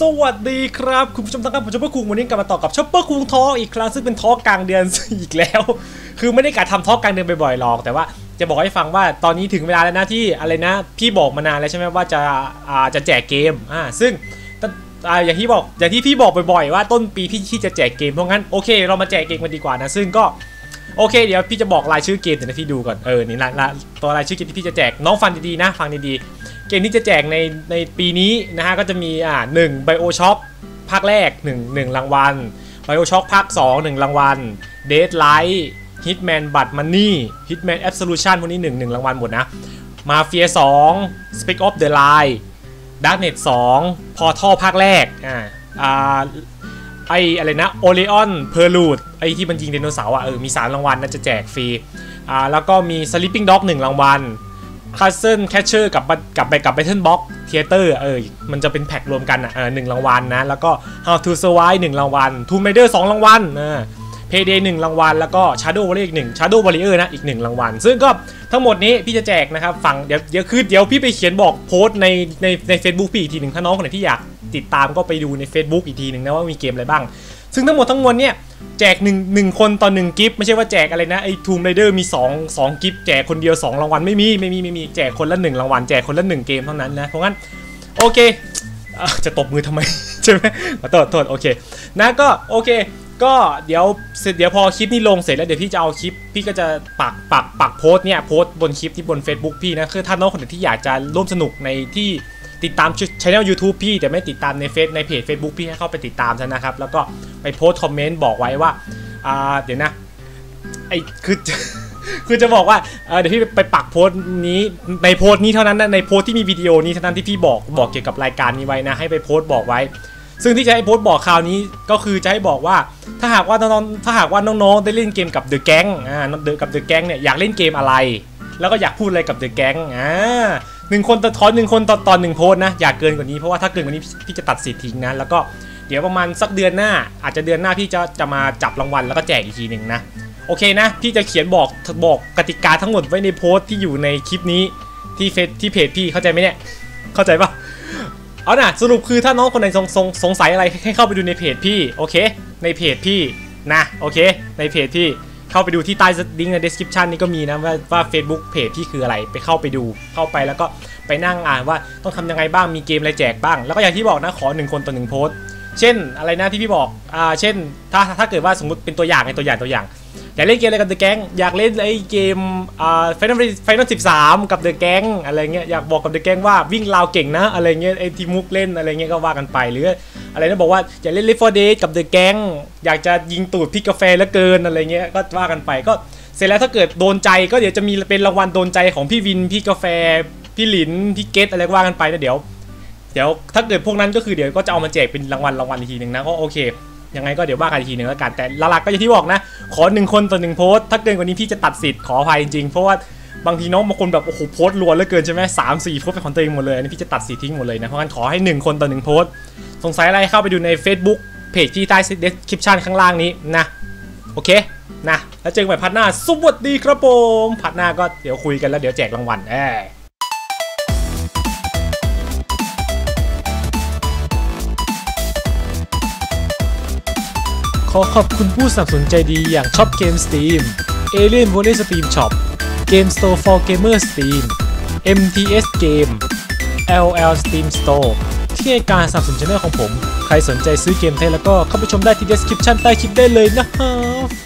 สวัสดีครับ คุณผู้ชมทุกท่านผมชอปเปอร์คุงวันนี้กลับมาต่อกับชอปเปอร์คุงทออีกครั้งซึ่งเป็นทอกลางเดือนอีกแล้ว คือไม่ได้กะทำทอกลางเดือนบ่อยๆหรอก แต่ว่าจะบอกให้ฟังว่าตอนนี้ถึงเวลาแล้วนะที่อะไรนะ พี่บอกมานานแล้วใช่ไหมว่าจะอ่าจะแจกเกมอ่าซึ่งตอ่าอย่างที่บอกอย่างที่พี่บอกบ่อยๆว่าต้นปีพี่ที่จะแจกเกมเพราะงั้นโอเคเรามาแจกเกมกันดีกว่านะซึ่งก็โอเคเดี๋ยวพี่จะบอกรายชื่อเกมเดี๋ยวนะพี่ดูก่อนเออนี่ละละตัวรายชื่อเกมที่พี่จะแจกน้องฟังดีๆนะฟังดีๆ เกมที่จะแจกในในปีนี้นะฮะก็จะมีอ่าหนึ่งไบโอช็อคภาคแรก1 1รางวัลไบโอช็อคภาค 2 1 รางวัลเดดไลท์ฮิตแมนบัตมันนี่ฮิตแมนแอบโซลูชันพวกนี้ 1 1 รางวัลหมดนะมาเฟีย2 Speak of the Line Darknet 2 Portal ภาคแรกอ่าอ่าไออะไรนะโอเลออนเพอร์ลูดไอที่มันยิงไดโนเสาร์อะเออมี 3 รางวัลนะจะแจกฟรีอ่าแล้วก็มี Sleeping Dog 1 รางวัล คัสเซิลแคชเชอร์กับกับไปกับ Battle Box Theater เออมันจะเป็นแพ็ครวมกันอะเออหนึ่งรางวัลนะ แล้วก็ How to Survive หนึ่งรางวัล Tomb Raider สองรางวัลเออ Payday หนึ่งรางวัล แล้วก็ Shadow Warrior อีกหนึ่ง Shadow Warrior นะ อีกหนึ่งรางวัล ซึ่งก็ทั้งหมดนี้พี่จะแจกนะครับฝั่งเดี๋ยวเดี๋ยวคือเดี๋ยวพี่ไปเขียนบอกโพสต์ในในใน Facebook พี่อีกทีหนึ่งถ้าน้องคนไหนที่อยากติดตามก็ไปดูใน Facebook อีกทีหนึ่งนะว่ามีเกมอะไรบ้าง ซึ่งทั้งหมดทั้งมวลเนี่ยแจกหนึ่งหนึ่งคนต่อหนึ่งกิฟต์ไม่ใช่ว่าแจกอะไรนะไอ้ทูมไรเดอร์มี2 2กิฟต์แจกคนเดียว 2 รางวัลไม่มีไม่มีไม่มีแจกคนละ1รางวัลแจกคนละ1เกมเท่านั้นนะเพราะงั้นโอเคอจะตบมือทำไมใช่ไหมขอโทษโทษโอเคนะก็โอเคก็เดี๋ยวเสร็จเดี๋ยวพอคลิปนี้ลงเสร็จแล้วเดี๋ยวพี่จะเอาคลิป พี่ก็จะปักปักปักโพส์เนี่ยโพส์บนคลิปที่บน Facebook พี่นะคือถ้าน้องคนไหนที่อยากจะร่วมสนุกในที่ ติดตามช่อง YouTube พี่แต่ไม่ติดตามในเฟซในเพจ Facebook พี่ให้เข้าไปติดตามซะนะครับ แล้วก็ไปโพสต์คอมเมนต์บอกไว้ว่าอ่าเดี๋ยวนะไอคือคือจะบอกว่าเอ่อเดี๋ยวพี่ไปปักโพสต์นี้ในโพสต์นี้เท่านั้นนะในโพสต์ที่มีวิดีโอนี้เท่านั้นที่พี่บอกบอกเกี่ยวกับรายการนี้ไว้นะให้ไปโพสต์บอกไว้ ซึ่งที่จะให้โพสต์บอกคราวนี้ก็คือจะให้บอกว่าถ้าหากว่าน้องถ้าหากว่าน้องๆได้เล่นเกมกับ The Gang อ่ากับ The Gang เนี่ยอยากเล่นเกมอะไร แล้วก็อยากพูดอะไรกับ The Gang อ่า หนึ่งคนต่อทอนหนึ่งคนต่อตอนหนึ่งโพสนะ อย่าเกินกว่านี้เพราะว่าถ้าเกินกว่านี้พี่จะตัดสิทธิ์ทิ้งนะ แล้วก็เดี๋ยวประมาณสักเดือนหน้า อาจจะเดือนหน้าพี่จะจะมาจับรางวัลแล้วก็แจกอีกทีหนึ่งนะโอเคนะ พี่จะเขียนบอกบอกกติกาทั้งหมดไว้ในโพสที่อยู่ในคลิปนี้ที่เฟซที่เพจพี่เข้าใจไหมเนี่ยเข้าใจปะเอาน่ะสรุปคือถ้าน้องคนไหนสงสงสงสัยอะไรให้เข้าไปดูในเพจพี่โอเค ในเพจพี่นะโอเค ในเพจพี่ เข้าไปดูที่ใต้ลิงก์ใน description นี่ก็มีนะว่าว่า Facebook เพจพี่คืออะไรไปเข้าไปดูเข้าไปแล้วก็ไปนั่งอ่านว่าต้องทำยังไงบ้างมีเกมอะไรแจกบ้าง แล้วก็อย่างที่บอกนะขอหนึ่งคนต่อหนึ่งโพสต์เช่นอะไรนะที่พี่บอกอ่าเช่นถ้าถ้าเกิดว่าสมมติเป็นตัวอย่างในตัวอย่างตัวอย่าง อยากเล่นเกมอะไรกับเดอะแก๊งอยากเล่นไอ้เกมอ่าไฟนอลไฟนอลสิบสามกับเดอะแก๊งอะไรเงี้ยอยากบอกกับเดอะแก๊งว่าวิ่งราวเก่งนะอะไรเงี้ยไอ้ทีมุกเล่นอะไรเงี้ยก็ว่ากันไปหรืออะไรนะบอกว่าอยากเล่น Left 4 Dead กับเดอะแก๊งอยากจะยิงตูดพี่กาแฟแล้วเกินอะไรเงี้ยก็ว่ากันไปก็เสร็จแล้วถ้าเกิดโดนใจก็เดี๋ยวจะมีเป็นรางวัลโดนใจของพี่วินพี่กาแฟพี่หลินพี่เกตอะไรก็ว่ากันไปนะเดี๋ยวเดี๋ยวถ้าเกิดพวกนั้นก็คือเดี๋ยวก็จะเอามาแจกเป็นรางวัลรางวัลอีกทีหนึ่งนะก็โอเคยังไงก็เดี๋ยวว่ากันอีกทีหนึ่งแล้วกันแต่หลักๆก็อย่างที่บอกนะ ขอหนึ่งคนต่อหนึ่งโพสถ้าเกินกว่านี้พี่จะตัดสิทธิ์ขออภัยจริงๆเพราะว่าบางทีน้องบางคนแบบโอ้โหโพสต์รัวเหลือเกินใช่ไหมสามสี่โพสเป็นของตัวเองหมดเลยอันนี้พี่จะตัดสิทธิ์ทิ้งหมดเลยนะเพราะงั้นขอให้หนึ่งคนต่อหนึ่งโพสสงสัยอะไรเข้าไปดูใน Facebook เพจที่ใต้ description ข้างล่างนี้นะโอเคนะแล้วเจอกันใหม่พัดหน้าสวัสดีครับผมพัดหน้าก็เดี๋ยวคุยกันแล้วเดี๋ยวแจกรางวัลเอ้ย ขอขอบคุณผู้สนับสนุนใจดีอย่างช็อปเกมสตรีม Alien Volley Steam Shop Game Store for Gamer Steam MTS Game LL Steam Store ที่ให้การสนับสนุนช่องของผม ใครสนใจซื้อเกมไทยแล้วก็เข้าไปชมได้ที่ description ใต้คลิปได้เลยนะครับ